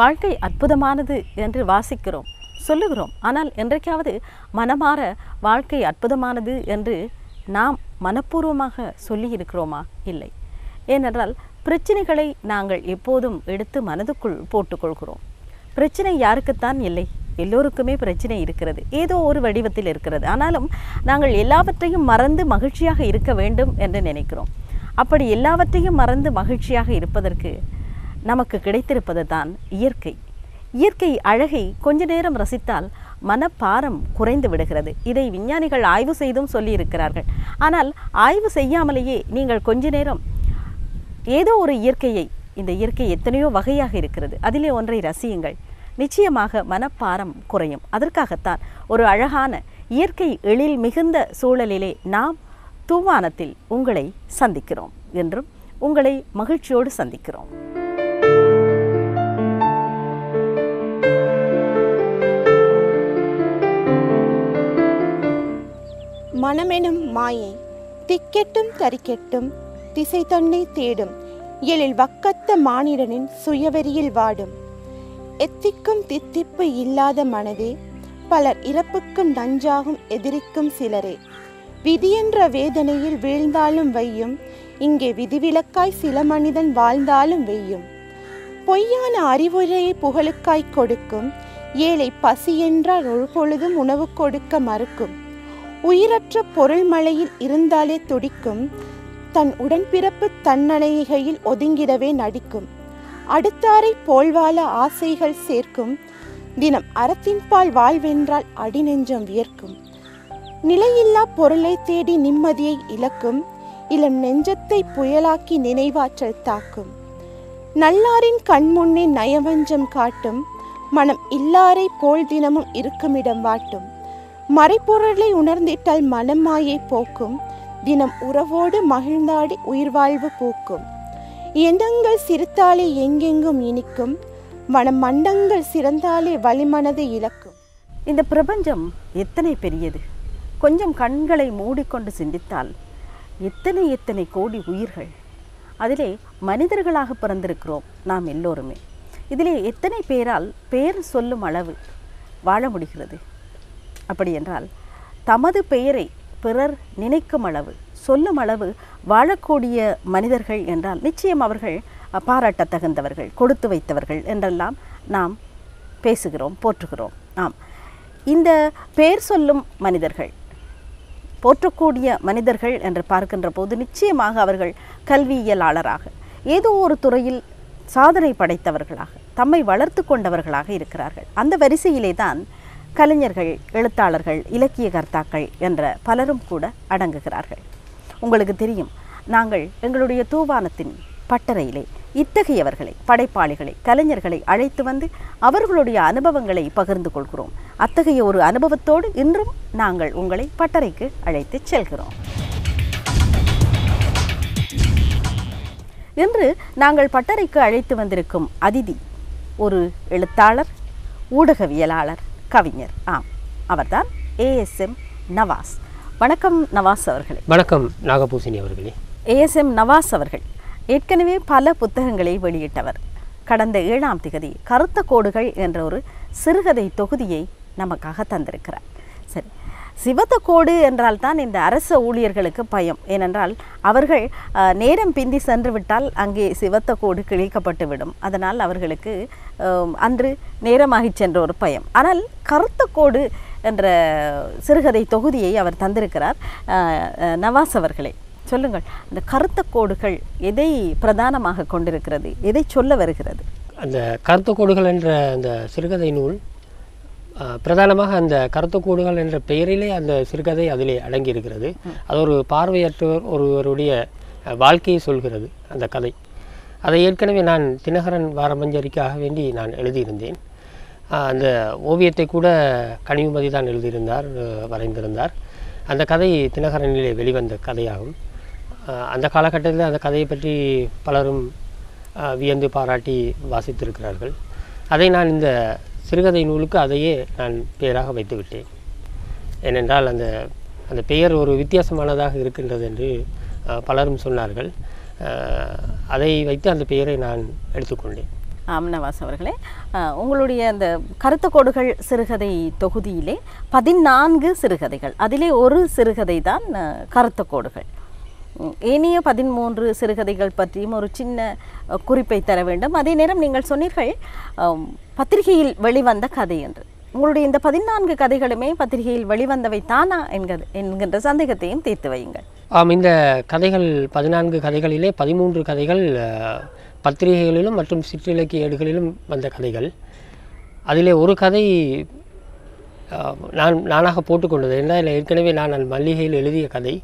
வாழ்க்கை அற்புதமானது என்று வாசிக்கிறோம் சொல்லுகிறோம். ஆனால் என்றைக்காவது மனமாற வாழ்க்கை அற்புதமானது என்று நாம் மனப்பூர்வமாக சொல்லி இருக்கிறோமா இல்லை. ஏனென்றால் பிரச்சனைகளை நாங்கள் எப்போதும் எடுத்து மனதுக்குள் போட்டுக்கொள்கிறோம். பிரச்சனை யாருக்குத்தான் இல்லை. எல்லோருக்குமே பிரச்சனை இருக்கிறது. ஏதோ ஒரு வடிவத்தில் இருக்கிறது. ஆனாலும் நாங்கள் எல்லாவற்றையும் மறந்து மகிழ்ச்சியாக இருக்க வேண்டும் என்று நினைக்கிறோம். அப்படி எல்லாவற்றையும் மறந்து மகிழ்ச்சியாக இருப்பதற்கு நமக்கு கிடைத்திருப்பது தான் இயற்கை. இயற்கை அழகை கொஞ்ச நேரம் ரசித்தால் மனப்பாரம் குறைந்து விடுகிறது. இதை விஞ்ஞானிகள் ஆய்வு செய்தும் சொல்லியிருக்கிறார்கள். ஆனால் ஆய்வு செய்யாமலேயே நீங்கள் கொஞ்ச நேரம் ஏதோ ஒரு இயற்கையை இந்த இயற்கை எத்தனையோ வகையாக இருக்கிறது அதிலே ஒன்றை ரசியுங்கள். நிச்சயமாக மனப்பாரம் குறையும். அதற்காகத்தான் ஒரு அழகான இயற்கை எழில் மிகுந்த சூழலிலே நாம் தூவானத்தில் உங்களை சந்திக்கிறோம் என்றும் உங்களை மகிழ்ச்சியோடு சந்திக்கிறோம். மனமெனும் மாயை. திக்கெட்டும் தரிக்கெட்டும் திசை தன்னை தேடும். எழில் வக்கத்த மானிடனின் சுயவெறியில் வாடும். எத்திக்கும் தித்திப்பு இல்லாத மனதே பலர் இறப்புக்கும் நஞ்சாகும் எதிரிக்கும் சிலரே. விதியென்ற வேதனையில் வீழ்ந்தாலும் வையும் இங்கே விதிவிலக்காய் சில மனிதன் வாழ்ந்தாலும் வெய்யும். பொய்யான அறிவுரையை புகழுக்காய் கொடுக்கும் ஏழை பசி என்றால் ஒரு பொழுதும் உணவு கொடுக்க மறுக்கும். உயிரற்ற பொருள் மலையில் இருந்தாலே துடிக்கும். தன் உடன்பிறப்பு தன்னணைகையில் ஒதுங்கிடவே நடிக்கும். அடுத்தாரை போல் வாழ ஆசைகள் சேர்க்கும். தினம் அறத்தின்பால் வாழ்வென்றால் அடிநெஞ்சம் வியர்க்கும். நிலையில்லா பொருளை தேடி நிம்மதியை இழக்கும். இளம் நெஞ்சத்தை புயலாக்கி நினைவாற்றல் தாக்கும். நல்லாரின் கண்முன்னே நயவஞ்சம் காட்டும். மனம் இல்லாரை போல் தினமும் இருக்குமிடம் வாட்டும். மறைப்பொருளை உணர்ந்திட்டால் மனமாயை போக்கும். தினம் உறவோடு மகிழ்ந்தாடி உயிர் வாழ்வு பூக்கும். எண்ணங்கள் சிரித்தாலே எங்கெங்கும் இனிக்கும். மனம் மண்டங்கள் சிறந்தாலே வலிமனது இழக்கும். இந்த பிரபஞ்சம் எத்தனை பெரியது. கொஞ்சம் கண்களை மூடிக்கொண்டு சிந்தித்தால் எத்தனை எத்தனை கோடி உயிர்கள். அதிலே மனிதர்களாக பிறந்திருக்கிறோம் நாம் எல்லோருமே. இதிலே எத்தனை பேரால் பேர் சொல்லும் அளவு வாழ முடிகிறது. அப்படி என்றால் தமது பெயரை பிறர் நினைக்கும் அளவு சொல்லும் அளவு வாழக்கூடிய மனிதர்கள் என்றால் நிச்சயம் அவர்கள் பாராட்ட பாராட்டத் தகுந்தவர்கள் கொடுத்து வைத்தவர்கள் என்றெல்லாம் நாம் பேசுகிறோம் போற்றுகிறோம். ஆம். இந்த பெயர் சொல்லும் மனிதர்கள் போற்றக்கூடிய மனிதர்கள் என்று பார்க்கின்ற போது நிச்சயமாக அவர்கள் கல்வியியலாளராக ஏதோ ஒரு துறையில் சாதனை படைத்தவர்களாக தம்மை வளர்த்து கொண்டவர்களாக இருக்கிறார்கள். அந்த வரிசையிலே தான் கலைஞர்கள் எழுத்தாளர்கள் இலக்கிய கர்த்தாக்கள் என்ற பலரும் கூட அடங்குகிறார்கள். உங்களுக்கு தெரியும் நாங்கள் எங்களுடைய தூவானத்தின் பட்டறையிலே இத்தகையவர்களை படைப்பாளிகளை கலைஞர்களை அழைத்து வந்து அவர்களுடைய அனுபவங்களை பகிர்ந்து கொள்கிறோம். அத்தகைய ஒரு அனுபவத்தோடு இன்றும் நாங்கள் உங்களை பட்டறைக்கு அழைத்து செல்கிறோம். இன்று நாங்கள் பட்டறைக்கு அழைத்து வந்திருக்கும் அதிதி ஒரு எழுத்தாளர் ஊடகவியலாளர் கவிஞர். ஆம் அவர்தான் ஏஎஸ்எம் நவாஸ். வணக்கம் நவாஸ் அவர்களே. வணக்கம் நாகபூசணி அவர்களே. ஏஎஸ்எம் நவாஸ் அவர்கள் ஏற்கனவே பல புத்தகங்களை வெளியிட்டவர். கடந்த ஏழாம் திகதி கருத்த கோடுகள் என்ற ஒரு சிறுகதை தொகுதியை நமக்காக தந்திருக்கிறார். சிவத்த கோடு என்றால் தான் இந்த அரச ஊழியர்களுக்கு பயம். ஏனென்றால் அவர்கள் நேரம் பிந்தி சென்று விட்டால் அங்கே சிவத்த கோடு கிழிக்கப்பட்டு விடும் அதனால் அவர்களுக்கு அன்று நேரமாகிச் சென்ற ஒரு பயம். ஆனால் கருத்த கோடு என்ற சிறுகதை தொகுதியை அவர் தந்திருக்கிறார் நவாஸ் அவர்களே. சொல்லுங்கள் இந்த கருத்த கோடுகள் எதை பிரதானமாக கொண்டிருக்கிறது? எதை சொல்ல வருகிறது? அந்த கருத்த கோடுகள் என்ற அந்த சிறுகதை நூல் பிரதானமாக அந்த கருத்துக்கூடுகள் என்ற பெயரிலே அந்த சிறுகதை அதிலே அடங்கியிருக்கிறது. அது ஒரு பார்வையற்றவர் ஒருவருடைய வாழ்க்கையை சொல்கிறது அந்த கதை. அதை ஏற்கனவே நான் தினகரன் வாரமஞ்சரிக்காக வேண்டி நான் எழுதியிருந்தேன். அந்த ஓவியத்தை கூட கனிவுமதி தான் எழுதியிருந்தார் வரைந்திருந்தார். அந்த கதை தினகரனிலே வெளிவந்த கதையாகும். அந்த காலகட்டத்தில் அந்த கதையை பற்றி பலரும் வியந்து பாராட்டி வாசித்திருக்கிறார்கள். அதை நான் இந்த சிறுகதை நூலுக்கு அதையே நான் பெயராக வைத்துவிட்டேன். ஏனென்றால் அந்த அந்த பெயர் ஒரு வித்தியாசமானதாக இருக்கின்றது என்று பலரும் சொன்னார்கள். அதை வைத்து அந்த பெயரை நான் எடுத்துக்கொண்டேன். ஆம் அவர்களே. உங்களுடைய அந்த கருத்த கோடுகள் சிறுகதை தொகுதியிலே பதினான்கு சிறுகதைகள். அதிலே ஒரு சிறுகதை தான் கருத்துக்கோடுகள். ஏனைய பதிமூன்று சிறுகதைகள் பற்றியும் ஒரு சின்ன குறிப்பை தர வேண்டும். அதே நேரம் நீங்கள் சொன்னீர்கள் பத்திரிகையில் வெளிவந்த கதை என்று. உங்களுடைய இந்த பதினான்கு கதைகளுமே பத்திரிகையில் வெளிவந்தவை தானா என்கிறது என்கின்ற சந்தேகத்தையும் தீர்த்து வையுங்கள். ஆம் இந்த கதைகள் பதினான்கு கதைகளிலே பதிமூன்று கதைகள் பத்திரிகைகளிலும் மற்றும் சிற்றிலக்கிய ஏடுகளிலும் வந்த கதைகள். அதிலே ஒரு கதை நான் நானாக போட்டுக்கொண்டது என்றால் ஏற்கனவே நான் அந்த மல்லிகையில் எழுதிய கதை.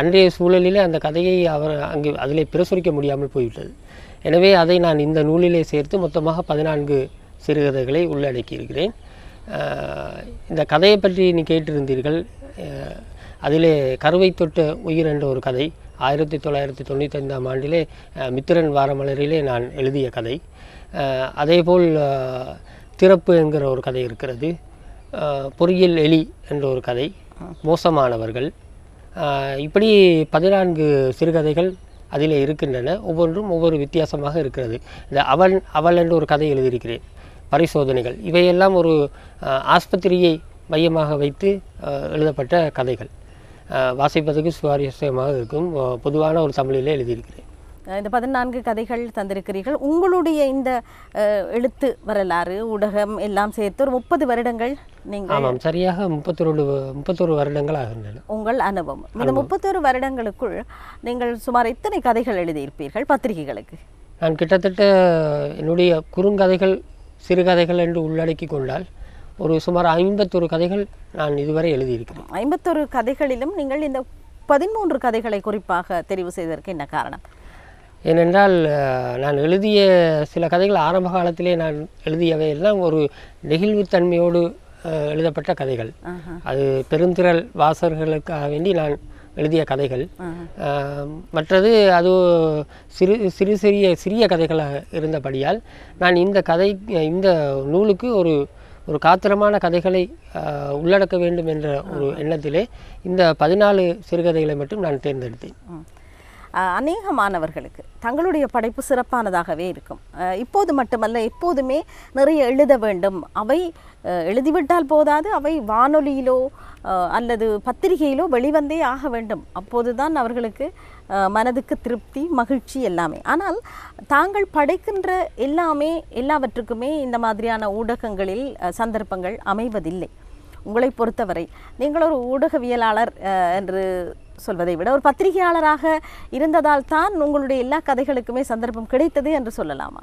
அன்றைய சூழலிலே அந்த கதையை அவர் அங்கே அதிலே பிரசுரிக்க முடியாமல் போய்விட்டது. எனவே அதை நான் இந்த நூலிலே சேர்த்து மொத்தமாக பதினான்கு சிறுகதைகளை உள்ளடக்கியிருக்கிறேன். இந்த கதையை பற்றி நீ கேட்டிருந்தீர்கள். அதிலே கருவை தொட்ட உயிர் என்ற ஒரு கதை. ஆயிரத்தி தொள்ளாயிரத்தி தொண்ணூத்தைந்தாம் ஆண்டிலே மித்திரன் வாரமலரிலே நான் எழுதிய கதை. அதேபோல் திறப்பு என்கிற ஒரு கதை இருக்கிறது. பொறியியல் எலி என்ற ஒரு கதை. மோசமானவர்கள். இப்படி பதினான்கு சிறுகதைகள் அதில் இருக்கின்றன. ஒவ்வொன்றும் ஒவ்வொரு வித்தியாசமாக இருக்கிறது. இந்த அவன் அவள் என்ற ஒரு கதை எழுதியிருக்கிறேன். பரிசோதனைகள். இவையெல்லாம் ஒரு ஆஸ்பத்திரியை மையமாக வைத்து எழுதப்பட்ட கதைகள். வாசிப்பதற்கு சுவாரஸ்யமாக இருக்கும். பொதுவான ஒரு தமிழிலே எழுதியிருக்கிறேன். இந்த பதினான்கு கதைகள் தந்திருக்கிறீர்கள். உங்களுடைய இந்த எழுத்து வரலாறு ஊடகம் எல்லாம் சேர்த்து ஒரு முப்பது வருடங்கள் நீங்கள் ஆமாம் சரியாக முப்பத்தொரு முப்பத்தொரு வருடங்கள் ஆகின்றன. உங்கள் அனுபவம். இந்த முப்பத்தொரு வருடங்களுக்குள் நீங்கள் சுமார் எத்தனை கதைகள் எழுதியிருப்பீர்கள் பத்திரிகைகளுக்கு? நான் கிட்டத்தட்ட என்னுடைய குறுங்கதைகள் சிறுகதைகள் என்று உள்ளடக்கி கொண்டால் ஒரு சுமார் ஐம்பத்தொரு கதைகள் நான் இதுவரை எழுதியிருக்கிறேன். ஐம்பத்தொரு கதைகளிலும் நீங்கள் இந்த பதிமூன்று கதைகளை குறிப்பாக தெரிவு செய்ததற்கு என்ன காரணம்? ஏனென்றால் நான் எழுதிய சில கதைகள் ஆரம்ப காலத்திலே நான் எழுதியவை எல்லாம் ஒரு நெகிழ்வுத்தன்மையோடு எழுதப்பட்ட கதைகள். அது பெருந்திரள் வாசகர்களுக்காக வேண்டி நான் எழுதிய கதைகள். மற்றது அது சிறு சிறு சிறிய சிறிய கதைகளாக இருந்தபடியால் நான் இந்த கதை இந்த நூலுக்கு ஒரு ஒரு காத்திரமான கதைகளை உள்ளடக்க வேண்டும் என்ற ஒரு எண்ணத்திலே இந்த பதினாலு சிறுகதைகளை மட்டும் நான் தேர்ந்தெடுத்தேன். அநேக மாணவர்களுக்கு தங்களுடைய படைப்பு சிறப்பானதாகவே இருக்கும். இப்போது மட்டுமல்ல எப்போதுமே நிறைய எழுத வேண்டும். அவை எழுதிவிட்டால் போதாது அவை வானொலியிலோ அல்லது பத்திரிகையிலோ வெளிவந்தே ஆக வேண்டும். அப்போதுதான் அவர்களுக்கு மனதுக்கு திருப்தி மகிழ்ச்சி எல்லாமே. ஆனால் தாங்கள் படைக்கின்ற எல்லாமே எல்லாவற்றுக்குமே இந்த மாதிரியான ஊடகங்களில் சந்தர்ப்பங்கள் அமைவதில்லை. உங்களை பொறுத்தவரை நீங்கள் ஒரு ஊடகவியலாளர் என்று சொல்வதை விட ஒரு பத்திரிகையாளராக இருந்ததால் தான் உங்களுடைய எல்லா கதைகளுக்குமே சந்தர்ப்பம் கிடைத்தது என்று சொல்லலாமா?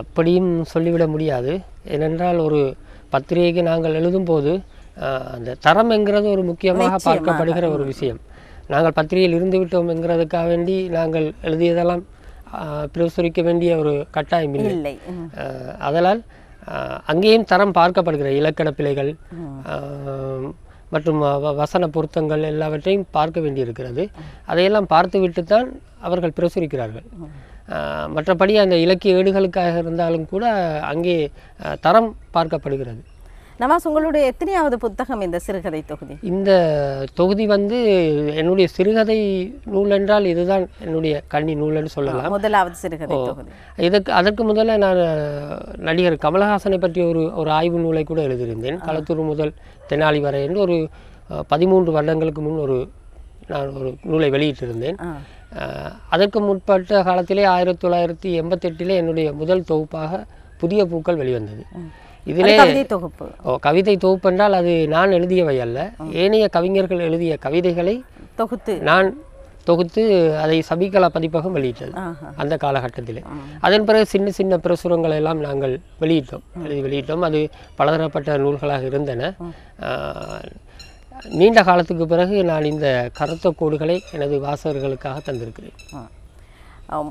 அப்படியும் சொல்லிவிட முடியாது. ஏனென்றால் ஒரு பத்திரிகைக்கு நாங்கள் எழுதும்போது ஆஹ் அந்த தரம் என்கிறது ஒரு முக்கியமாக. பார்க்கப்படுகிற ஒரு விஷயம். நாங்கள் பத்திரிகையில் இருந்து விட்டோம் என்கிறதுக்காக வேண்டி நாங்கள் எழுதியதெல்லாம் பிரசுரிக்க வேண்டிய ஒரு கட்டாயம் இல்லை. அதனால் அங்கேயும் தரம் பார்க்கப்படுகிற இலக்கண பிழைகள் மற்றும் வ- வசன பொருத்தங்கள் எல்லாவற்றையும் பார்க்க வேண்டியிருக்கிறது. அதையெல்லாம் பார்த்துவிட்டு தான் அவர்கள் பிரசுரிக்கிறார்கள். மற்றபடி அந்த இலக்கிய ஏடுகளுக்காக இருந்தாலும் கூட அங்கே தரம் பார்க்கப்படுகிறது. நவாஸ் உங்களுடைய எத்தனையாவது புத்தகம் இந்த சிறுகதை தொகுதி? இந்த தொகுதி வந்து என்னுடைய சிறுகதை நூல் என்றால் இதுதான் என்னுடைய கண்ணி நூல்னு சொல்லலாம். முதலாவது சிறுகதை தொகுதி. இதற்கு அதற்கு முதல்ல நான் நடிகர் கமலஹாசனை பற்றி ஒரு ஒரு ஆய்வு நூலை கூட எழுதியிருந்தேன். களத்தூர் முதல் தெனாலி வரை என்று ஒரு பதிமூன்று வருடங்களுக்கு முன் ஒரு நான் ஒரு நூலை வெளியிட்டிருந்தேன். அதற்கு முற்பட்ட காலத்திலே ஆயிரத்தி தொள்ளாயிரத்தி எண்பத்தெட்டிலே என்னுடைய முதல் தொகுப்பாக புதிய பூக்கள் வெளிவந்தது. இதிலே தொகுப்பு. ஓ கவிதை தொகுப்பு என்றால் அது நான் எழுதியவை அல்ல. ஏனைய கவிஞர்கள் எழுதிய கவிதைகளை தொகுத்து. நான் தொகுத்து அதை சபிகலா பதிப்பகம் வெளியிட்டது. அந்த காலகட்டத்திலே. அதன் பிறகு சின்ன சின்ன பிரசுரங்களை எல்லாம் நாங்கள் வெளியிட்டோம். எழுதி வெளியிட்டோம். அது பலதரப்பட்ட நூல்களாக இருந்தன. நீண்ட காலத்துக்கு பிறகு நான் இந்த கருத்த கோடுகளை எனது வாசகர்களுக்காக தந்திருக்கிறேன்.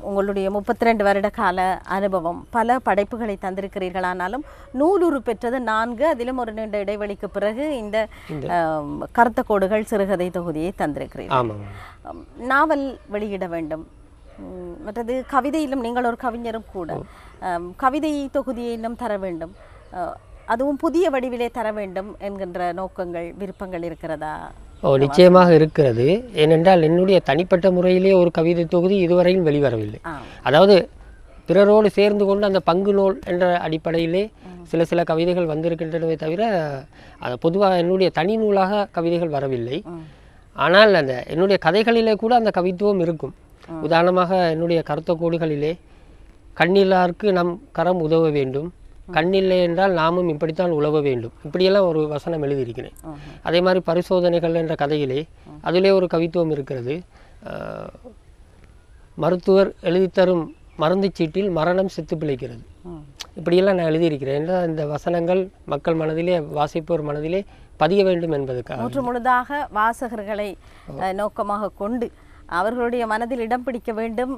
உங்களுடைய முப்பத்தி ரெண்டு வருட கால அனுபவம். பல படைப்புகளை தந்திருக்கிறீர்களானாலும் நூலுரு பெற்றது நான்கு அதிலும் ஒரு நீண்ட இடைவெளிக்கு பிறகு இந்த கருத்த கோடுகள் சிறுகதை தொகுதியை தந்திருக்கிறீர்கள். நாவல் வெளியிட வேண்டும். மற்றது கவிதையிலும் நீங்கள் ஒரு கவிஞரும் கூட. கவிதை தொகுதியை இன்னும் தர வேண்டும். அதுவும் புதிய வடிவிலே தர வேண்டும் என்கின்ற நோக்கங்கள் விருப்பங்கள் இருக்கிறதா? ஓ நிச்சயமாக இருக்கிறது. ஏனென்றால் என்னுடைய தனிப்பட்ட முறையிலே ஒரு கவிதை தொகுதி இதுவரையும் வெளிவரவில்லை. அதாவது பிறரோடு சேர்ந்து கொண்டு அந்த பங்கு நூல் என்ற அடிப்படையிலே சில சில கவிதைகள் வந்திருக்கின்றனவே தவிர அது பொதுவாக என்னுடைய தனி நூலாக கவிதைகள் வரவில்லை. ஆனால் அந்த என்னுடைய கதைகளிலே கூட அந்த கவித்துவம் இருக்கும். உதாரணமாக என்னுடைய கருத்த கோடுகளிலே கண்ணில்லாருக்கு நம் கரம் உதவ வேண்டும். கண்ணில்லை என்றால் நாமும் இப்படித்தான் உழவ வேண்டும். இப்படியெல்லாம் ஒரு வசனம் எழுதியிருக்கிறேன். அதே மாதிரி பரிசோதனைகள் என்ற கதையிலே அதிலே ஒரு கவித்துவம் இருக்கிறது. மருத்துவர் எழுதித்தரும் மருந்துச் சீட்டில் மரணம் செத்து பிழைக்கிறது. இப்படியெல்லாம் நான் எழுதியிருக்கிறேன் என்றால் இந்த வசனங்கள் மக்கள் மனதிலே வாசிப்போர் மனதிலே பதிய வேண்டும் என்பதற்காக. முற்று முழுதாக வாசகர்களை நோக்கமாக கொண்டு அவர்களுடைய மனதில் இடம் பிடிக்க வேண்டும்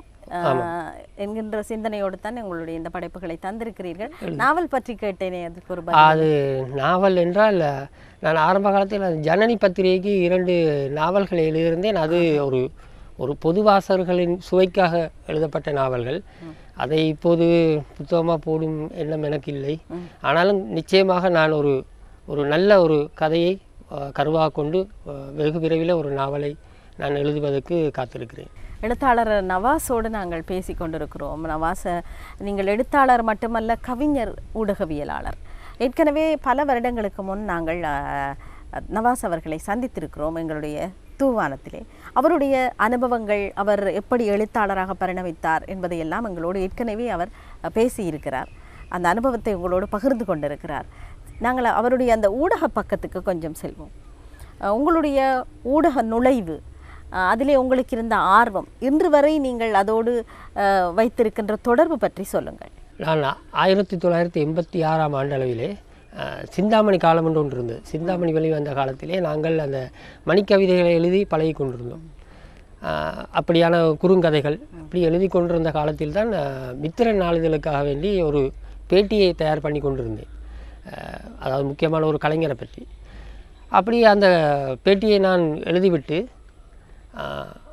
என்கின்ற சிந்தனையோடு தான் உங்களுடைய இந்த படைப்புகளை தந்திருக்கிறீர்கள். நாவல் பற்றி கேட்டேனே அதுக்கு ஒரு. அது நாவல் என்றால் நான் ஆரம்ப காலத்தில் ஜனனி பத்திரிகைக்கு இரண்டு நாவல்களை எழுதியிருந்தேன். அது ஒரு ஒரு பொது வாசகர்களின் சுவைக்காக எழுதப்பட்ட நாவல்கள். அதை இப்போது புத்தகமாக போடும் எண்ணம் எனக்கு இல்லை. ஆனாலும் நிச்சயமாக நான் ஒரு ஒரு நல்ல ஒரு கதையை கருவாக கொண்டு வெகு விரைவில் ஒரு நாவலை நான் எழுதுவதற்கு காத்திருக்கிறேன். எழுத்தாளர் நவாஸோடு நாங்கள் பேசி கொண்டிருக்கிறோம். நவாஸை நீங்கள் எழுத்தாளர் மட்டுமல்ல கவிஞர் ஊடகவியலாளர். ஏற்கனவே பல வருடங்களுக்கு முன் நாங்கள் நவாஸ் அவர்களை சந்தித்திருக்கிறோம் எங்களுடைய தூவானத்திலே. அவருடைய அனுபவங்கள் அவர் எப்படி எழுத்தாளராக பரிணமித்தார் என்பதையெல்லாம் எங்களோடு ஏற்கனவே அவர் பேசியிருக்கிறார். அந்த அனுபவத்தை உங்களோடு பகிர்ந்து கொண்டிருக்கிறார். நாங்கள் அவருடைய அந்த ஊடக பக்கத்துக்கு கொஞ்சம் செல்வோம். உங்களுடைய ஊடக நுழைவு அதிலே உங்களுக்கு இருந்த ஆர்வம். இன்று வரை நீங்கள் அதோடு வைத்திருக்கின்ற தொடர்பு பற்றி சொல்லுங்கள். நான் ஆயிரத்தி தொள்ளாயிரத்தி எண்பத்தி ஆறாம் ஆண்டளவிலே சிந்தாமணி காலம் என்று ஒன்று இருந்தது. சிந்தாமணி வெளிவந்த காலத்திலே நாங்கள் அந்த மணிக்கவிதைகளை எழுதி பழகி கொண்டிருந்தோம். அப்படியான குறுங்கதைகள் அப்படி எழுதி கொண்டிருந்த காலத்தில் தான் மித்திர மித்திரன் நாளிதழுக்காக வேண்டி ஒரு பேட்டியை தயார் பண்ணி கொண்டிருந்தேன். அதாவது முக்கியமான ஒரு கலைஞரை பற்றி. அப்படி அந்த பேட்டியை நான் எழுதிவிட்டு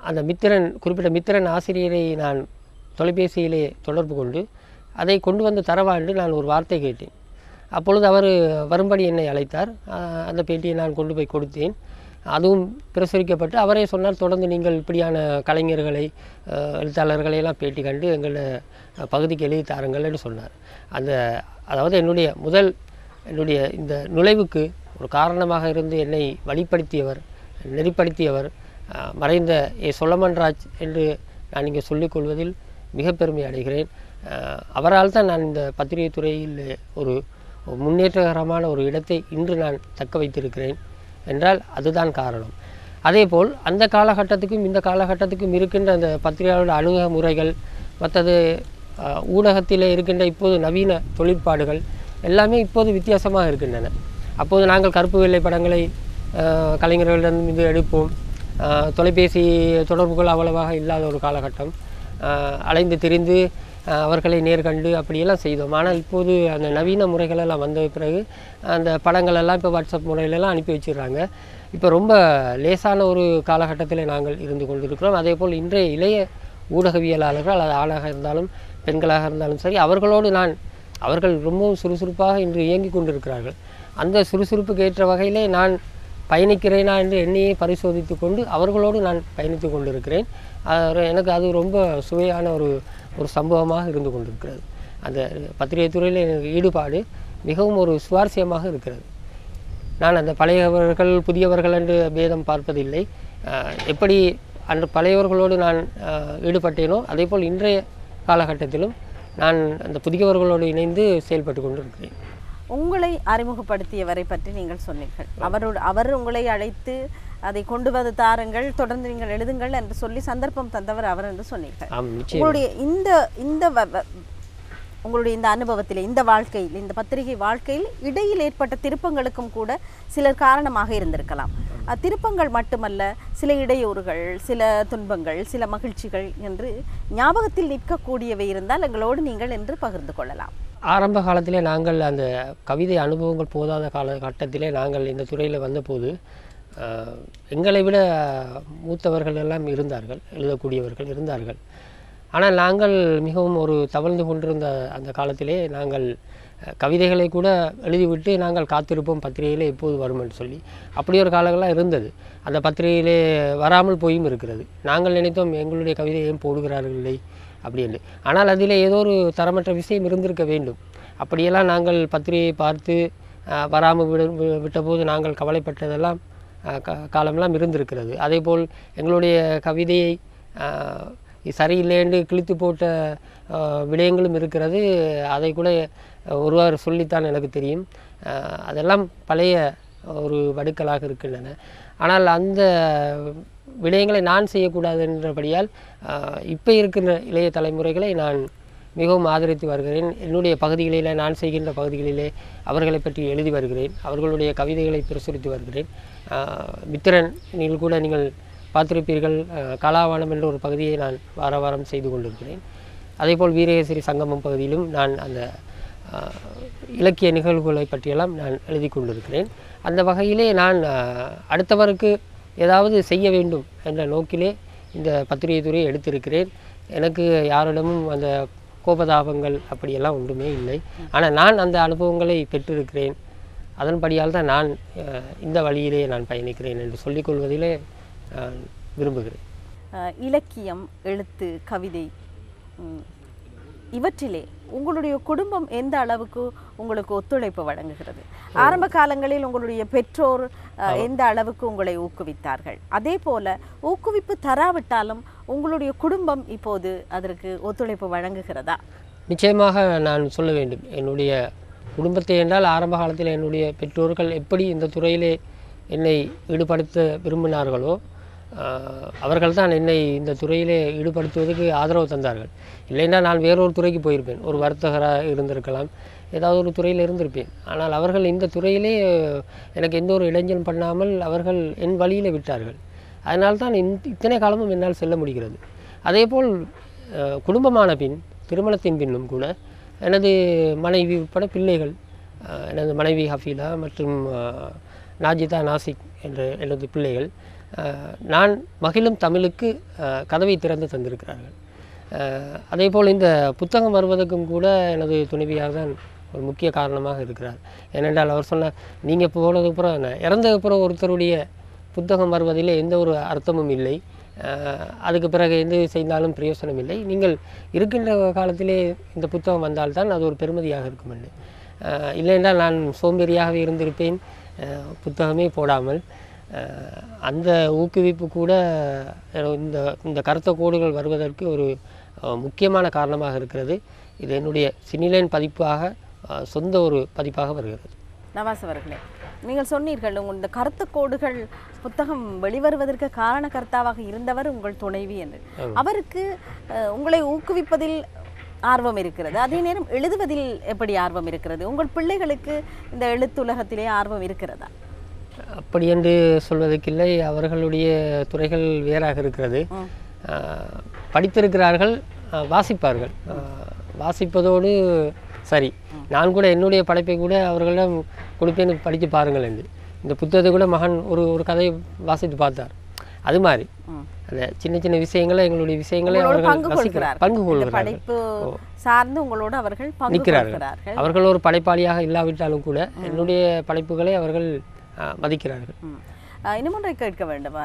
அந்த மித்திரன் குறிப்பிட்ட மித்திரன் ஆசிரியரை நான் தொலைபேசியிலே தொடர்பு கொண்டு அதை கொண்டு வந்து தரவா என்று நான் ஒரு வார்த்தை கேட்டேன். அப்பொழுது அவர் வரும்படி என்னை அழைத்தார். அந்த பேட்டியை நான் கொண்டு போய் கொடுத்தேன். அதுவும் பிரசுரிக்கப்பட்டு அவரே சொன்னால் தொடர்ந்து நீங்கள் இப்படியான கலைஞர்களை எழுத்தாளர்களை எல்லாம் பேட்டி கண்டு எங்களை பகுதிக்கு எழுதி தாருங்கள்னு என்று சொன்னார். அந்த அதாவது என்னுடைய முதல் என்னுடைய இந்த நுழைவுக்கு ஒரு காரணமாக இருந்து என்னை வழிப்படுத்தியவர் நெறிப்படுத்தியவர் மறைந்த ஏ சொலமன்ராஜ் என்று நான் இங்கே சொல்லிக் கொள்வதில் மிக பெருமை அடைகிறேன். அவரால் தான் நான் இந்த பத்திரிகை துறையில் ஒரு முன்னேற்றகரமான ஒரு இடத்தை இன்று நான் தக்க வைத்திருக்கிறேன் என்றால் அதுதான் காரணம். அதேபோல் அந்த காலகட்டத்துக்கும் இந்த காலகட்டத்துக்கும் இருக்கின்ற அந்த பத்திரிகையாளரோட அணுக முறைகள் மற்றது ஊடகத்தில் இருக்கின்ற இப்போது நவீன தொழிற்பாடுகள் எல்லாமே இப்போது வித்தியாசமாக இருக்கின்றன. அப்போது நாங்கள் கருப்பு வெள்ளை படங்களை கலைஞர்களிடம் இது எடுப்போம். தொலைபேசி தொடர்புகள் அவ்வளவாக இல்லாத ஒரு காலகட்டம். அலைந்து திரிந்து அவர்களை நேர்கண்டு அப்படியெல்லாம் செய்தோம். ஆனால் இப்போது அந்த நவீன முறைகளெல்லாம் வந்த பிறகு அந்த படங்களெல்லாம் இப்போ வாட்ஸ்அப் முறையிலெல்லாம் அனுப்பி வச்சிடுறாங்க. இப்போ ரொம்ப லேசான ஒரு காலகட்டத்தில் நாங்கள் இருந்து கொண்டிருக்கிறோம். அதே போல் இன்றைய இளைய ஊடகவியலாளர்கள் அது ஆணாக இருந்தாலும் பெண்களாக இருந்தாலும் சரி அவர்களோடு நான் அவர்கள் ரொம்பவும் சுறுசுறுப்பாக இன்று இயங்கி கொண்டிருக்கிறார்கள். அந்த சுறுசுறுப்புக்கு ஏற்ற வகையிலே நான் பயணிக்கிறேனா என்று என்னையே பரிசோதித்து கொண்டு அவர்களோடு நான் பயணித்து கொண்டிருக்கிறேன். எனக்கு அது ரொம்ப சுவையான ஒரு ஒரு சம்பவமாக இருந்து கொண்டிருக்கிறது. அந்த பத்திரிகை துறையில் எனக்கு ஈடுபாடு மிகவும் ஒரு சுவாரஸ்யமாக இருக்கிறது. நான் அந்த பழையவர்கள் புதியவர்கள் என்று பேதம் பார்ப்பதில்லை. எப்படி அந்த பழையவர்களோடு நான் ஈடுபட்டேனோ ஈடுபட்டேனோ அதேபோல் இன்றைய காலகட்டத்திலும் நான் அந்த புதியவர்களோடு இணைந்து செயல்பட்டு கொண்டிருக்கிறேன். உங்களை அறிமுகப்படுத்தியவரை பற்றி நீங்கள் சொன்னீர்கள். அவரோடு அவர் உங்களை அழைத்து அதை கொண்டு வந்து தாருங்கள் தொடர்ந்து நீங்கள் எழுதுங்கள் என்று சொல்லி சந்தர்ப்பம் தந்தவர் அவர் என்று சொன்னீர்கள். உங்களுடைய இந்த இந்த உங்களுடைய இந்த அனுபவத்தில் இந்த வாழ்க்கையில் இந்த பத்திரிகை வாழ்க்கையில் இடையில் ஏற்பட்ட திருப்பங்களுக்கும் கூட சிலர் காரணமாக இருந்திருக்கலாம். திருப்பங்கள் மட்டுமல்ல சில இடையூறுகள் சில துன்பங்கள் சில மகிழ்ச்சிகள் என்று ஞாபகத்தில் நிற்கக்கூடியவை இருந்தால் எங்களோடு நீங்கள் என்று பகிர்ந்து கொள்ளலாம். ஆரம்ப காலத்திலே நாங்கள் அந்த கவிதை அனுபவங்கள் போதாத காலகட்டத்திலே நாங்கள் இந்த துறையில் வந்தபோது எங்களை விட மூத்தவர்கள் எல்லாம் இருந்தார்கள் எழுதக்கூடியவர்கள் இருந்தார்கள். ஆனால் நாங்கள் மிகவும் ஒரு தவழ்ந்து கொண்டிருந்த அந்த காலத்திலே நாங்கள் கவிதைகளை கூட எழுதிவிட்டு நாங்கள் காத்திருப்போம் பத்திரிகையிலே எப்போது வரும் என்று சொல்லி. அப்படி ஒரு காலங்களாக இருந்தது. அந்த பத்திரிகையிலே வராமல் போயும் இருக்கிறது. நாங்கள் நினைத்தோம் எங்களுடைய கவிதை ஏன் போடுகிறார்கள் இல்லை? அப்படின்னு. ஆனால் அதில் ஏதோ ஒரு தரமற்ற விஷயம் இருந்திருக்க வேண்டும். அப்படியெல்லாம் நாங்கள் பத்திரிகையை பார்த்து வராமல் விட விட்டபோது நாங்கள் கவலைப்பட்டதெல்லாம் காலமெல்லாம் இருந்திருக்கிறது. அதேபோல் எங்களுடைய கவிதையை சரியில்லைன்னு கிழித்து போட்ட விடயங்களும் இருக்கிறது. அதை கூட ஒருவர் சொல்லித்தான் எனக்கு தெரியும். அதெல்லாம் பழைய ஒரு வடுக்கலாக இருக்கின்றன. ஆனால் அந்த விடயங்களை நான் செய்யக்கூடாது என்றபடியால் இப்போ இருக்கின்ற இளைய தலைமுறைகளை நான் மிகவும் ஆதரித்து வருகிறேன். என்னுடைய பகுதிகளிலே நான் செய்கின்ற பகுதிகளிலே அவர்களை பற்றி எழுதி வருகிறேன். அவர்களுடைய கவிதைகளை பிரசுரித்து வருகிறேன். மித்திரன் நீங்கள் கூட நீங்கள் பார்த்திருப்பீர்கள். கலாவானம் கலாவாணம் என்ற ஒரு பகுதியை நான் வார வாரம் செய்து கொண்டிருக்கிறேன். அதேபோல் வீரகேசரி சங்கமம் பகுதியிலும் நான் அந்த இலக்கிய நிகழ்வுகளை பற்றியெல்லாம் நான் எழுதி கொண்டிருக்கிறேன். அந்த வகையிலே நான் அடுத்தவருக்கு ஏதாவது செய்ய வேண்டும் என்ற நோக்கிலே இந்த பத்திரிகை துறையை எடுத்திருக்கிறேன். எனக்கு யாரிடமும் அந்த கோபதாபங்கள் அப்படியெல்லாம் ஒன்றுமே இல்லை. ஆனால் நான் அந்த அனுபவங்களை பெற்றிருக்கிறேன். அதன்படியால் தான் நான் இந்த வழியிலே நான் பயணிக்கிறேன் என்று சொல்லிக்கொள்வதிலே விரும்புகிறேன். இலக்கியம் எழுத்து கவிதை இவற்றிலே உங்களுடைய குடும்பம் எந்த அளவுக்கு உங்களுக்கு ஒத்துழைப்பு வழங்குகிறது? ஆரம்ப காலங்களில் உங்களுடைய பெற்றோர் எந்த அளவுக்கு உங்களை ஊக்குவித்தார்கள்? அதே போல ஊக்குவிப்பு தராவிட்டாலும் உங்களுடைய குடும்பம் இப்போது அதற்கு ஒத்துழைப்பு வழங்குகிறதா? நிச்சயமாக நான் சொல்ல வேண்டும். என்னுடைய குடும்பத்தை என்றால் ஆரம்ப காலத்தில் என்னுடைய பெற்றோர்கள் எப்படி இந்த துறையிலே என்னை ஈடுபடுத்த விரும்பினார்களோ அவர்கள்தான் என்னை இந்த துறையிலே ஈடுபடுத்துவதற்கு ஆதரவு தந்தார்கள். இல்லைன்னா நான் வேறொரு துறைக்கு போயிருப்பேன். ஒரு வர்த்தகராக இருந்திருக்கலாம். ஏதாவது ஒரு துறையில் இருந்திருப்பேன். ஆனால் அவர்கள் இந்த துறையிலே எனக்கு எந்த ஒரு இளைஞன் பண்ணாமல் அவர்கள் என் வழியில் விட்டார்கள். அதனால் தான் இத்தனை காலமும் என்னால் செல்ல முடிகிறது. அதேபோல் போல் குடும்பமான பின் திருமணத்தின் பின்னும் கூட எனது மனைவி உட்பட பிள்ளைகள் எனது மனைவி ஹஃபீலா மற்றும் நாஜிதா நாசிக் என்ற எனது பிள்ளைகள் நான் மகிழும் தமிழுக்கு கதவை திறந்து தந்திருக்கிறார்கள். அதே போல் இந்த புத்தகம் வருவதற்கும் கூட எனது துணைவியார் தான் ஒரு முக்கிய காரணமாக இருக்கிறார். ஏனென்றால் அவர் சொன்னார் நீங்கள் போனதுக்கு அப்புறம் என்ன? இறந்ததுக்கு அப்புறம் ஒருத்தருடைய புத்தகம் வருவதிலே எந்த ஒரு அர்த்தமும் இல்லை. அதுக்கு பிறகு எது செய்தாலும் பிரயோசனம் இல்லை. நீங்கள் இருக்கின்ற காலத்திலே இந்த புத்தகம் வந்தால்தான் அது ஒரு பெருமதியாக இருக்கும் என்று அஹ், நான் சோம்பேறியாகவே இருந்திருப்பேன். புத்தகமே போடாமல். அந்த ஊக்குவிப்பு கூட இந்த இந்த கருத்த கோடுகள் வருவதற்கு ஒரு முக்கியமான காரணமாக இருக்கிறது. இது என்னுடைய சினிலைன் பதிப்பாக சொந்த ஒரு பதிப்பாக வருகிறது. நவாஸ் அவர்களே நீங்கள் சொன்னீர்கள் உங்கள் இந்த கருத்த கோடுகள் புத்தகம் வெளிவருவதற்கு காரணகர்த்தாவாக இருந்தவர் உங்கள் துணைவி என்று. அவருக்கு உங்களை ஊக்குவிப்பதில் ஆர்வம் இருக்கிறது. அதே நேரம் எழுதுவதில் எப்படி ஆர்வம் இருக்கிறது? உங்கள் பிள்ளைகளுக்கு இந்த எழுத்துலகத்திலே ஆர்வம் இருக்கிறதா? அப்படி என்று சொல்வதற்கில்லை. அவர்களுடைய துறைகள் வேறாக இருக்கிறது. படித்திருக்கிறார்கள் வாசிப்பார்கள். வாசிப்பதோடு சரி. நான் கூட என்னுடைய படைப்பை கூட அவர்களிடம் கொடுப்பேன் படித்து பாருங்கள் என்று. இந்த புத்தகத்தை கூட மகன் ஒரு ஒரு கதையை வாசித்து பார்த்தார். அது மாதிரி. அந்த சின்ன சின்ன விஷயங்களை எங்களுடைய விஷயங்களை அவர்கள் பங்கு ரசிக்கிறார் பங்கு கொள்கிறார்கள். சார்ந்து உங்களோடு அவர்கள் நிற்கிறார்கள். அவர்கள் ஒரு படைப்பாளியாக இல்லாவிட்டாலும் கூட என்னுடைய படைப்புகளை அவர்கள் மதிக்கிறார்கள். இன்னும் ஒன்றை கேட்க வேண்டும்.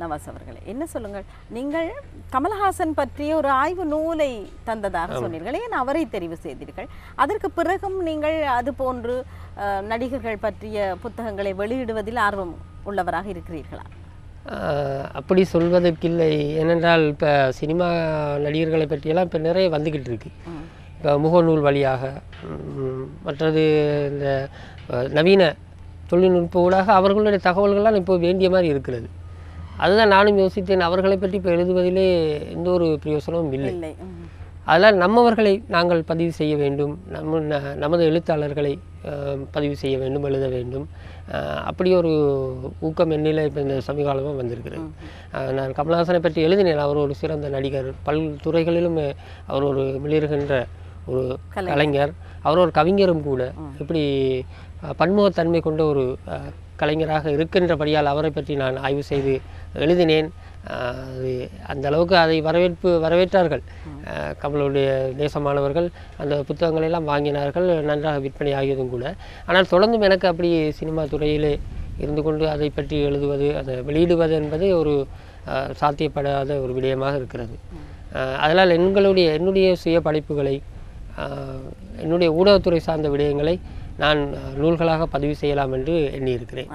நவாஸ் அவர்களே என்ன சொல்லுங்கள்? நீங்கள் கமலஹாசன் பற்றிய ஒரு ஆய்வு நூலை தந்ததாக சொன்னீர்கள். ஏன் அவரை தெரிவு செய்தீர்கள்? அதற்கு பிறகும் நீங்கள் அது போன்று நடிகர்கள் பற்றிய புத்தகங்களை வெளியிடுவதில் ஆர்வம் உள்ளவராக இருக்கிறீர்களா? அப்படி சொல்வதற்கில்லை. ஏனென்றால் இப்போ சினிமா நடிகர்களை பற்றியெல்லாம் இப்போ நிறைய வந்துக்கிட்டு இருக்கு. இப்போ முகநூல் வழியாக மற்றது இந்த நவீன தொழில்நுட்ப ஊடாக அவர்களுடைய தகவல்கள்லாம் இப்போ வேண்டிய மாதிரி இருக்கிறது. அதுதான் நானும் யோசித்தேன். அவர்களை பற்றி இப்போ எழுதுவதிலே எந்த ஒரு பிரயோசனமும் இல்லை. அதனால் நம்மவர்களை நாங்கள் பதிவு செய்ய வேண்டும். நம்ம நமது எழுத்தாளர்களை பதிவு செய்ய வேண்டும் எழுத வேண்டும். அப்படி ஒரு ஊக்கம் என்னில் இப்போ இந்த சமீபகாலமாக வந்திருக்கிறது. நான் கமலஹாசனை பற்றி எழுதினேன். அவர் ஒரு சிறந்த நடிகர். பல் துறைகளிலும் அவர் ஒரு மிளிர்கின்ற ஒரு கலைஞர். அவர் ஒரு கவிஞரும் கூட. இப்படி பன்முகத்தன்மை கொண்ட ஒரு கலைஞராக இருக்கின்றபடியால் அவரை பற்றி நான் ஆய்வு செய்து எழுதினேன். அது அந்த அளவுக்கு அதை வரவேற்பு வரவேற்றார்கள். கமலுடைய நேசமானவர்கள் அந்த புத்தகங்களை எல்லாம் வாங்கினார்கள் நன்றாக விற்பனை ஆகியதும் கூட. ஆனால் தொடர்ந்தும் எனக்கு அப்படி சினிமா துறையிலே இருந்து கொண்டு அதை பற்றி எழுதுவது அதை வெளியிடுவது என்பது ஒரு சாத்தியப்படாத ஒரு விடயமாக இருக்கிறது. அதனால் எங்களுடைய என்னுடைய சுய படைப்புகளை என்னுடைய ஊடகத்துறை சார்ந்த விடயங்களை நான் நூல்களாக பதிவு செய்யலாம் என்று எண்ணியிருக்கிறேன்.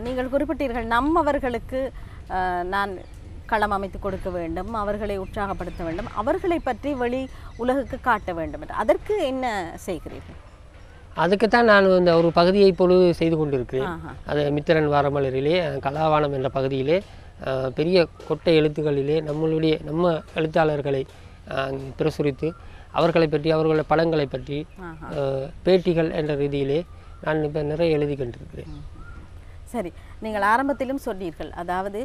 நீங்கள் குறிப்பிட்டீர்கள் நம்மவர்களுக்கு நான் களம் அமைத்து கொடுக்க வேண்டும் அவர்களை உற்சாகப்படுத்த வேண்டும் அவர்களை பற்றி வெளி உலகுக்கு காட்ட வேண்டும் என்று. அதற்கு என்ன செய்கிறீர்கள்? அதுக்குத்தான் நான் இந்த ஒரு பகுதியை இப்பொழுது செய்து கொண்டிருக்கிறேன். அது மித்திரன் வாரமலரிலே அஹ், கலாவாணம் என்ற பகுதியிலே பெரிய கொட்டை எழுத்துக்களிலே நம்மளுடைய நம்ம எழுத்தாளர்களை பிரசுரித்து அவர்களை பற்றி அவர்களுடைய படங்களை பற்றி பேட்டிகள் என்ற ரீதியிலே நான் இப்போ நிறைய எழுதி கொண்டிருக்கிறேன். சரி. நீங்கள் ஆரம்பத்திலும் சொன்னீர்கள். அதாவது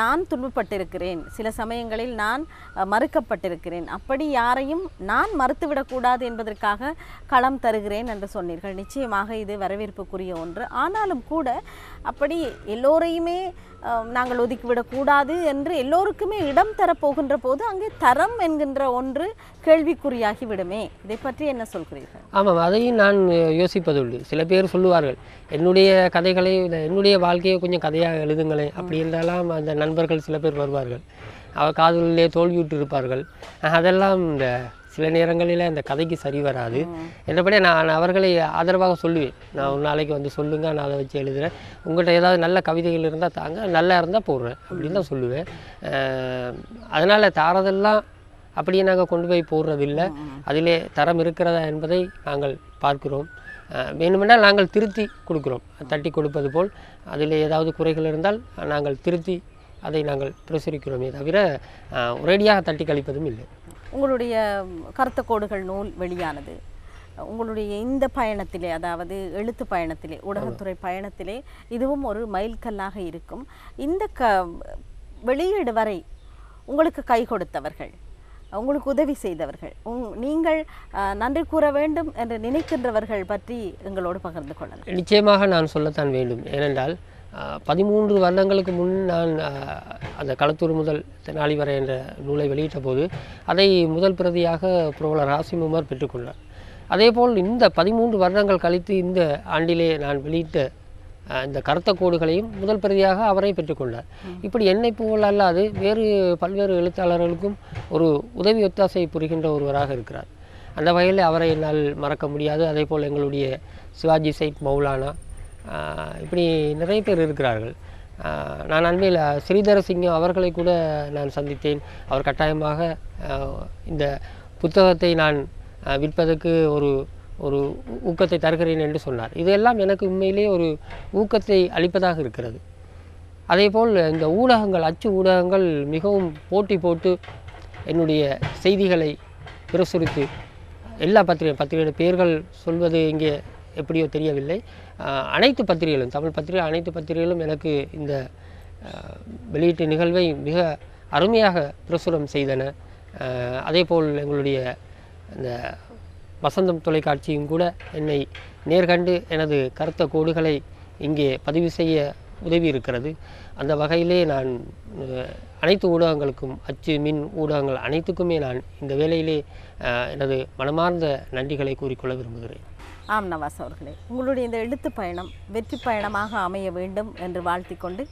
நான் துன்பப்பட்டிருக்கிறேன். சில சமயங்களில் நான் மறுக்கப்பட்டிருக்கிறேன். அப்படி யாரையும் நான் மறுத்துவிடக்கூடாது என்பதற்காக களம் தருகிறேன் என்று சொன்னீர்கள். நிச்சயமாக இது வரவேற்புக்குரிய ஒன்று. ஆனாலும் கூட அப்படி எல்லோரையுமே நாங்கள் ஒதுக்கிவிடக்கூடாது என்று எல்லோருக்குமே இடம் தரப்போகின்ற போது அங்கே தரம் என்கின்ற ஒன்று கேள்விக்குறியாகி விடுமே இதை பற்றி என்ன சொல்கிறீர்கள்? ஆமாம் அதையும் நான் யோசிப்பதுண்டு. சில பேர் சொல்லுவார்கள் என்னுடைய கதைகளை என்னுடைய என்னுடைய வாழ்க்கையை கொஞ்சம் கதையாக எழுதுங்களேன் அப்படி என்றெல்லாம் அந்த நண்பர்கள் சில பேர் வருவார்கள். அவர் காதலிலே தோல்வியுற்று இருப்பார்கள் அதெல்லாம் இந்த சில நேரங்களில் அந்த கதைக்கு சரி வராது. என்றபடி நான் அவர்களை ஆதரவாக சொல்லுவேன். நான் ஒரு நாளைக்கு வந்து சொல்லுங்கள் நான் அதை வச்சு எழுதுகிறேன் உங்கள்கிட்ட ஏதாவது நல்ல கவிதைகள் இருந்தால் தாங்க நல்லா இருந்தால் போடுறேன் அப்படின்னு தான் சொல்லுவேன். அதனால் தாரதெல்லாம் அப்படியே நாங்கள் கொண்டு போய் போடுறதில்லை. அதிலே தரம் இருக்கிறதா என்பதை நாங்கள் பார்க்கிறோம். வேணுமென்றால் நாங்கள் திருத்தி கொடுக்கிறோம். தட்டி கொடுப்பது போல் அதில் ஏதாவது குறைகள் இருந்தால் நாங்கள் திருத்தி அதை நாங்கள் பிரசுரிக்கிறோமே தவிர ஒரேடியாக தட்டி கழிப்பதும் இல்லை. உங்களுடைய கருத்த கோடுகள் நூல் வெளியானது. உங்களுடைய இந்த பயணத்திலே அதாவது எழுத்து பயணத்திலே ஊடகத்துறை பயணத்திலே இதுவும் ஒரு மைல்கல்லாக இருக்கும். இந்த க வெளியீடு வரை உங்களுக்கு கை கொடுத்தவர்கள் உங்களுக்கு உதவி செய்தவர்கள். உங் நீங்கள் நன்றி கூற வேண்டும் என்று நினைக்கின்றவர்கள் பற்றி எங்களோடு பகிர்ந்து கொள்ளலாம். நிச்சயமாக நான் சொல்லத்தான் வேண்டும். ஏனென்றால் பதிமூன்று வருடங்களுக்கு முன் நான் அந்த களத்தூர் முதல் தெனாலி வரை என்ற நூலை வெளியிட்ட போது அதை முதல் பிரதியாக புரவலர் ராசிமுமார் பெற்றுக்கொண்டார். அதேபோல் இந்த பதிமூன்று வருடங்கள் கழித்து இந்த ஆண்டிலே நான் வெளியிட்ட இந்த கருத்த கோடுகளையும் முதல் பிரதியாக அவரை பெற்றுக்கொண்டார். இப்படி என்னை போல் அல்லாது வேறு பல்வேறு எழுத்தாளர்களுக்கும் ஒரு உதவி ஒத்தாசை புரிகின்ற ஒருவராக இருக்கிறார். அந்த வகையில் அவரை என்னால் மறக்க முடியாது. அதே போல் எங்களுடைய சிவாஜி சைட் மௌலானா இப்படி நிறைய பேர் இருக்கிறார்கள். நான் அண்மையில் ஸ்ரீதர சிங்கம் அவர்களை கூட நான் சந்தித்தேன். அவர் கட்டாயமாக இந்த புத்தகத்தை நான் விற்பதற்கு ஒரு ஒரு ஊக்கத்தை தருகிறேன் என்று சொன்னார். இதெல்லாம் எனக்கு உண்மையிலேயே ஒரு ஊக்கத்தை அளிப்பதாக இருக்கிறது. அதேபோல் இந்த ஊடகங்கள் அச்சு ஊடகங்கள் மிகவும் போட்டி போட்டு என்னுடைய செய்திகளை பிரசுரித்து எல்லா பத்திரிகை பத்திரிகையோட பெயர்கள் சொல்வது இங்கே எப்படியோ தெரியவில்லை. அனைத்து பத்திரிகைகளும் தமிழ் பத்திரிகை அனைத்து பத்திரிகைகளும் எனக்கு இந்த வெளியீட்டு நிகழ்வை மிக அருமையாக பிரசுரம் செய்தன. அதே அதேபோல் எங்களுடைய இந்த வசந்தம் தொலைக்காட்சியும் கூட என்னை நேர்கண்டு எனது கருத்த கோடுகளை இங்கே பதிவு செய்ய உதவி இருக்கிறது அந்த வகையிலே நான் அனைத்து ஊடகங்களுக்கும் அச்சு மின் ஊடகங்கள் அனைத்துக்குமே நான் இந்த வேளையிலே எனது மனமார்ந்த நன்றிகளை கூறிக்கொள்ள விரும்புகிறேன். ஆம் நவாஸ் அவர்களே. உங்களுடைய இந்த எழுத்து பயணம் வெற்றி பயணமாக அமைய வேண்டும் என்று வாழ்த்திக்கொண்டு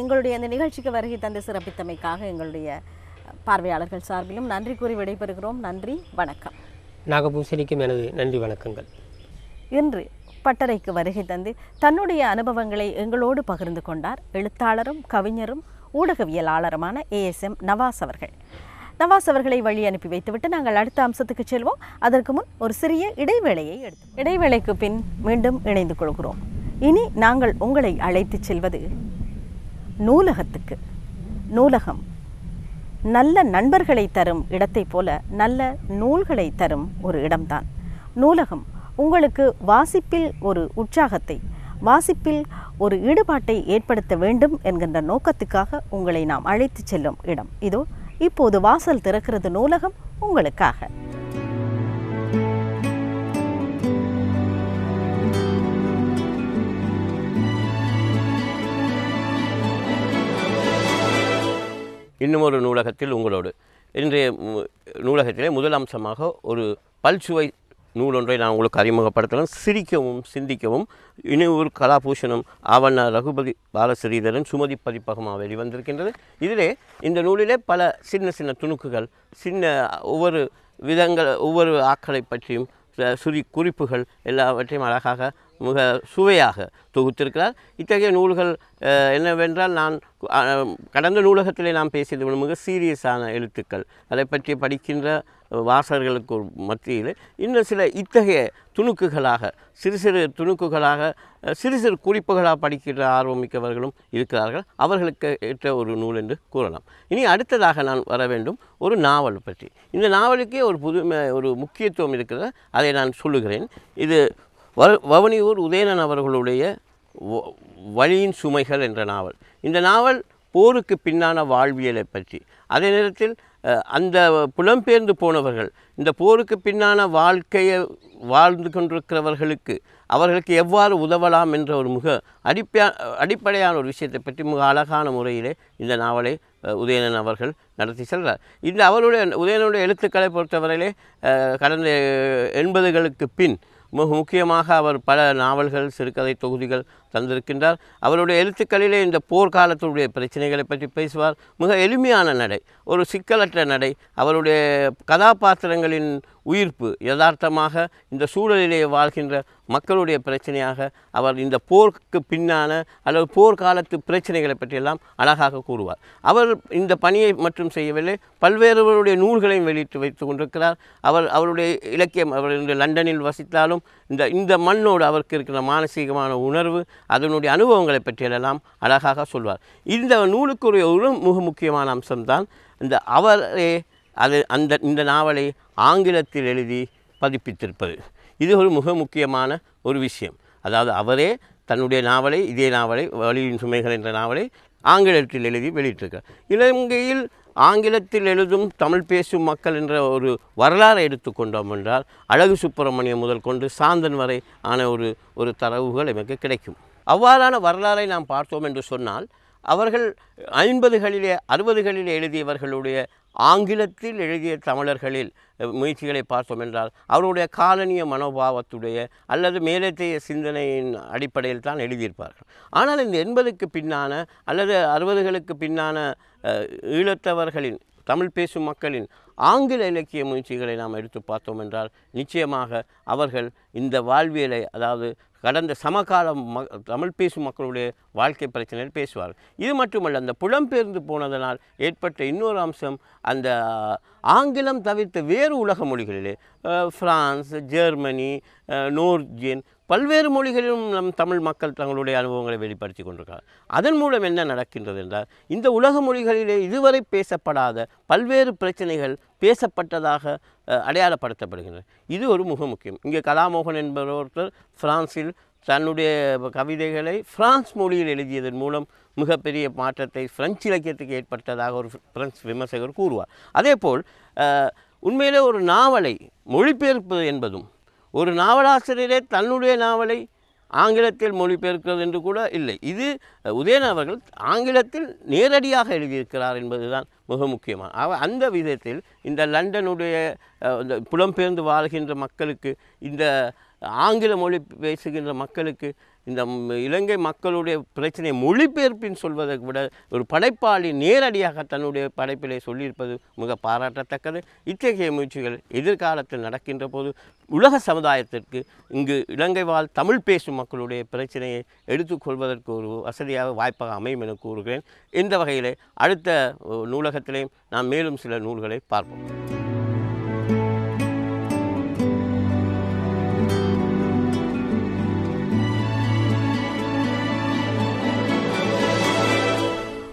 எங்களுடைய இந்த நிகழ்ச்சிக்கு வருகை தந்து சிறப்பித்தமைக்காக எங்களுடைய பார்வையாளர்கள் சார்பிலும் நன்றி கூறி விடைபெறுகிறோம். நன்றி வணக்கம். நாகபூசணிக்கும் எனது நன்றி வணக்கங்கள். இன்று பட்டறைக்கு வருகை தந்து தன்னுடைய அனுபவங்களை எங்களோடு பகிர்ந்து கொண்டார் எழுத்தாளரும் கவிஞரும் ஊடகவியலாளருமான ஏஎஸ்எம் நவாஸ் அவர்கள். நவாஸ் அவர்களை வழி அனுப்பி வைத்துவிட்டு நாங்கள் அடுத்த அம்சத்துக்கு செல்வோம். அதற்கு முன் ஒரு சிறிய இடைவேளையை எடுத்து இடைவேளைக்கு பின் மீண்டும் இணைந்து கொள்கிறோம். இனி நாங்கள் உங்களை அழைத்துச் செல்வது நூலகத்துக்கு. நூலகம் நல்ல நண்பர்களை தரும் இடத்தைப் போல நல்ல நூல்களை தரும் ஒரு இடம்தான். நூலகம் உங்களுக்கு வாசிப்பில் ஒரு உற்சாகத்தை வாசிப்பில் ஒரு ஈடுபாட்டை ஏற்படுத்த வேண்டும் என்கின்ற நோக்கத்துக்காக உங்களை நாம் அழைத்துச் செல்லும் இடம். இதோ இப்போது வாசல் திறக்கிறது நூலகம் உங்களுக்காக. இன்னும் ஒரு நூலகத்தில் உங்களோடு. இன்றைய நூலகத்திலே முதல் அம்சமாக ஒரு பல்சுவை நூல் ஒன்றை நான் உங்களுக்கு அறிமுகப்படுத்தலாம். சிரிக்கவும் சிந்திக்கவும். இனியூர் கலாபூஷணம் ஆவண்ண ரகுபதி பாலஸ்ரீதரன் சுமதி பதிப்பகமாக வெளிவந்திருக்கின்றது. இதிலே இந்த நூலிலே பல சின்ன சின்ன துணுக்குகள் சின்ன ஒவ்வொரு விதங்கள் ஒவ்வொரு ஆக்களை பற்றியும் சுரி குறிப்புகள் எல்லாவற்றையும் அழகாக மிக சுவையாக தொகுத்திருக்கிறார். இத்தகைய நூல்கள் என்னவென்றால் நான் கடந்த நூலகத்திலே நாம் பேசியது மிக சீரியஸான எழுத்துக்கள். அதை பற்றி படிக்கின்ற வாசகர்களுக்கு ஒரு மத்தியில் இன்னும் சில இத்தகைய துணுக்குகளாக சிறு சிறு துணுக்குகளாக சிறு சிறு குறிப்புகளாக படிக்கின்ற ஆர்வமிக்கவர்களும் இருக்கிறார்கள். அவர்களுக்கு ஏற்ற ஒரு நூல் என்று கூறலாம். இனி அடுத்ததாக நான் வர வேண்டும் ஒரு நாவல் பற்றி. இந்த நாவலுக்கே ஒரு புதுமை ஒரு முக்கியத்துவம் இருக்கிறது. அதை நான் சொல்லுகிறேன். இது வ- வவனியூர் உதயணன் அவர்களுடைய வழியின் சுமைகள் என்ற நாவல். இந்த நாவல் போருக்கு பின்னான வாழ்வியலை பற்றி. அதே நேரத்தில் அந்த புலம்பெயர்ந்து போனவர்கள் இந்த போருக்கு பின்னான வாழ்க்கையை வாழ்ந்து கொண்டிருக்கிறவர்களுக்கு அவர்களுக்கு எவ்வாறு உதவலாம் என்ற ஒரு மிக அடிப்பா அடிப்படையான ஒரு விஷயத்தை பற்றி மிக அழகான முறையிலே இந்த நாவலை உதயணன் அவர்கள் நடத்தி செல்கிறார். இந்த அவருடைய உதயணனுடைய எழுத்துக்களை பொறுத்தவரையிலே கடந்த எண்பதுகளுக்கு பின் மிக முக்கியமாக அவர் பல நாவல்கள் சிறுகதை தொகுதிகள் தந்திருக்கின்றார். அவருடைய எழுத்துக்களிலே இந்த போர்க்காலத்துடைய பிரச்சனைகளை பற்றி பேசுவார். மிக எளிமையான நடை ஒரு சிக்கலற்ற நடை. அவருடைய கதாபாத்திரங்களின் உயிர்ப்பு யதார்த்தமாக இந்த சூழலிலே வாழ்கின்ற மக்களுடைய பிரச்சனையாக அவர் இந்த போருக்கு பின்னான அல்லது போர்க்காலத்து பிரச்சனைகளை பற்றியெல்லாம் அழகாக கூறுவார். அவர் இந்த பணியை மட்டும் செய்யவில்லை பல்வேறுவருடைய நூல்களையும் வெளியிட்டு வைத்து கொண்டிருக்கிறார். அவர் அவருடைய இலக்கியம் அவர் இந்த லண்டனில் வசித்தாலும் இந்த இந்த மண்ணோடு அவருக்கு இருக்கிற மானசீகமான உணர்வு அதனுடைய அனுபவங்களை பற்றியெல்லாம் அழகாக சொல்வார். இந்த நூலுக்குரிய ஒரு மிக முக்கியமான அம்சம்தான் இந்த அவரே அது அந்த இந்த நாவலை ஆங்கிலத்தில் எழுதி பதிப்பித்திருப்பது. இது ஒரு மிக முக்கியமான ஒரு விஷயம். அதாவது அவரே தன்னுடைய நாவலை இதே நாவலை வழியின் சுமைகள் என்ற நாவலை ஆங்கிலத்தில் எழுதி வெளியிட்டிருக்கார் இலங்கையில் ஆங்கிலத்தில் எழுதும் தமிழ் பேசும் மக்கள் என்ற ஒரு வரலாறை எடுத்துக்கொண்டோம் என்றால் அழகு சுப்பிரமணியம் முதல் கொண்டு சாந்தன் வரை ஆன ஒரு ஒரு தரவுகள் எமக்கு கிடைக்கும். அவ்வாறான வரலாறை நாம் பார்த்தோம் என்று சொன்னால் அவர்கள் ஐம்பதுகளிலே அறுபதுகளிலே எழுதியவர்களுடைய ஆங்கிலத்தில் எழுதிய தமிழர்களில் முயற்சிகளை பார்த்தோம் என்றால் அவருடைய காலனிய மனோபாவத்துடைய அல்லது மேலத்தைய சிந்தனையின் அடிப்படையில் தான் எழுதியிருப்பார்கள். ஆனால் இந்த எண்பதுக்கு பின்னான அல்லது அறுபதுகளுக்கு பின்னான ஈழத்தவர்களின் தமிழ் பேசும் மக்களின் ஆங்கில இலக்கிய முயற்சிகளை நாம் எடுத்து பார்த்தோம் என்றால் நிச்சயமாக அவர்கள் இந்த வாழ்வியலை அதாவது கடந்த சமகால ம தமிழ் பேசும் மக்களுடைய வாழ்க்கை பிரச்சனையில் பேசுவார்கள். இது மட்டுமல்ல அந்த புலம்பெயர்ந்து போனதனால் ஏற்பட்ட இன்னொரு அம்சம் அந்த ஆங்கிலம் தவிர்த்த வேறு உலக மொழிகளிலே ஃப்ரான்ஸ் ஜெர்மனி நோர்ஜியன் பல்வேறு மொழிகளிலும் நம் தமிழ் மக்கள் தங்களுடைய அனுபவங்களை வெளிப்படுத்தி கொண்டிருக்கிறார். அதன் மூலம் என்ன நடக்கின்றது என்றால் இந்த உலக மொழிகளிலே இதுவரை பேசப்படாத பல்வேறு பிரச்சனைகள் பேசப்பட்டதாக அடையாளப்படுத்தப்படுகின்றன. இது ஒரு மிக முக்கியம். இங்கே கலாமோகன் என்பவர் ஒருத்தர் பிரான்சில் தன்னுடைய கவிதைகளை பிரான்ஸ் மொழியில் எழுதியதன் மூலம் மிகப்பெரிய மாற்றத்தை பிரெஞ்சு இலக்கியத்துக்கு ஏற்பட்டதாக ஒரு பிரெஞ்சு விமர்சகர் கூறுவார். அதேபோல் போல் உண்மையிலே ஒரு நாவலை மொழிபெயர்ப்பது என்பதும் ஒரு நாவலாசிரியரே தன்னுடைய நாவலை ஆங்கிலத்தில் மொழிபெயர்க்கிறது என்று கூட இல்லை. இது உதயன் அவர்கள் ஆங்கிலத்தில் நேரடியாக எழுதியிருக்கிறார் என்பதுதான் மிக முக்கியமான அவ அந்த விதத்தில் இந்த லண்டனுடைய இந்த புலம்பெயர்ந்து வாழ்கின்ற மக்களுக்கு இந்த ஆங்கில மொழி பேசுகின்ற மக்களுக்கு இந்த இலங்கை மக்களுடைய பிரச்சனையை மொழிபெயர்ப்பின் சொல்வதை விட ஒரு படைப்பாளி நேரடியாக தன்னுடைய படைப்பிலே சொல்லியிருப்பது மிக பாராட்டத்தக்கது. இத்தகைய முயற்சிகள் எதிர்காலத்தில் நடக்கின்ற போது உலக சமுதாயத்திற்கு இங்கு இலங்கை வாழ் தமிழ் பேசும் மக்களுடைய பிரச்சனையை எடுத்துக்கொள்வதற்கு ஒரு வசதியாக வாய்ப்பாக அமையும் என கூறுகிறேன். இந்த வகையிலே அடுத்த நூலகத்திலேயும் நாம் மேலும் சில நூல்களை பார்ப்போம்.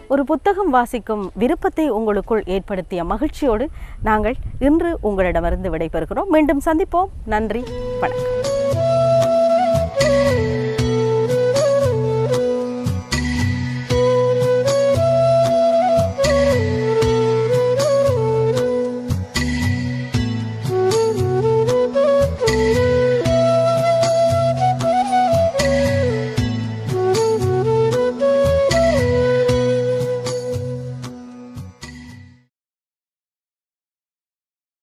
ஒரு புத்தகம் வாசிக்கும் விருப்பத்தை உங்களுக்குள் ஏற்படுத்திய மகிழ்ச்சியோடு நாங்கள் இன்று உங்களிடமிருந்து விடைபெறுகிறோம். மீண்டும் சந்திப்போம். நன்றி. வணக்கம்.